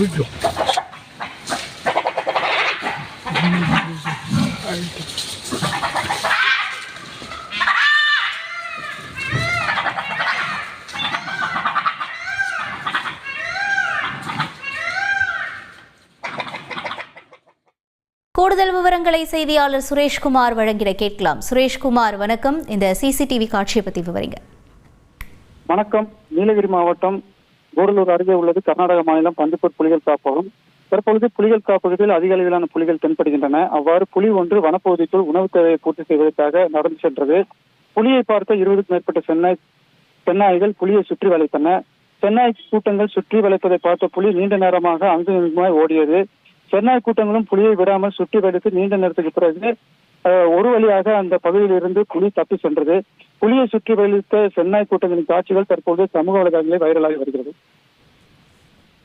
그죠? கூடுதல் விவரங்களை செய்தியாளர் சுரேஷ்குமார் வழங்கிட கேட்கலாம். சுரேஷ்குமார் வணக்கம். இந்த சிசிடிவி காட்சியை பத்தி விவரிங்க. வணக்கம். நீலகிரி மாவட்டம் கூடலூர் அருகே உள்ளது. கர்நாடக மாநிலம் பந்துப்பூர் புலிகள் காப்பகம் தற்பொழுது புலிகள் காப்பகத்தில் அதிக அளவிலான புலிகள் தென்படுகின்றன. அவ்வாறு புலி ஒன்று வனப்பகுதிக்குள் உணவு தேவையை பூர்த்தி செய்வதற்காக நடந்து சென்றது. புலியை பார்த்த இருபதுக்கும் மேற்பட்ட சென்னை சென்னாய்கள் புலியை சுற்றி வளைத்தன. சென்னாய் கூட்டங்கள் சுற்றி வளைப்பதை பார்த்த புலி நீண்ட நேரமாக அங்கு இங்குமாய் ஓடியது. சென்னாய் கூட்டங்களும் புலியை விடாமல் சுற்றி வளைத்து நீண்ட நேரத்துக்கு பிறகு ஒரு வழியாக அந்த பகுதியில் இருந்து புலி தப்பி சென்றது. புலியை சுற்றி வளைத்த சென்னாய் கூட்டங்களின் காட்சிகள் தற்போது சமூக வலைதளங்களில் வைரலாகி வருகிறது.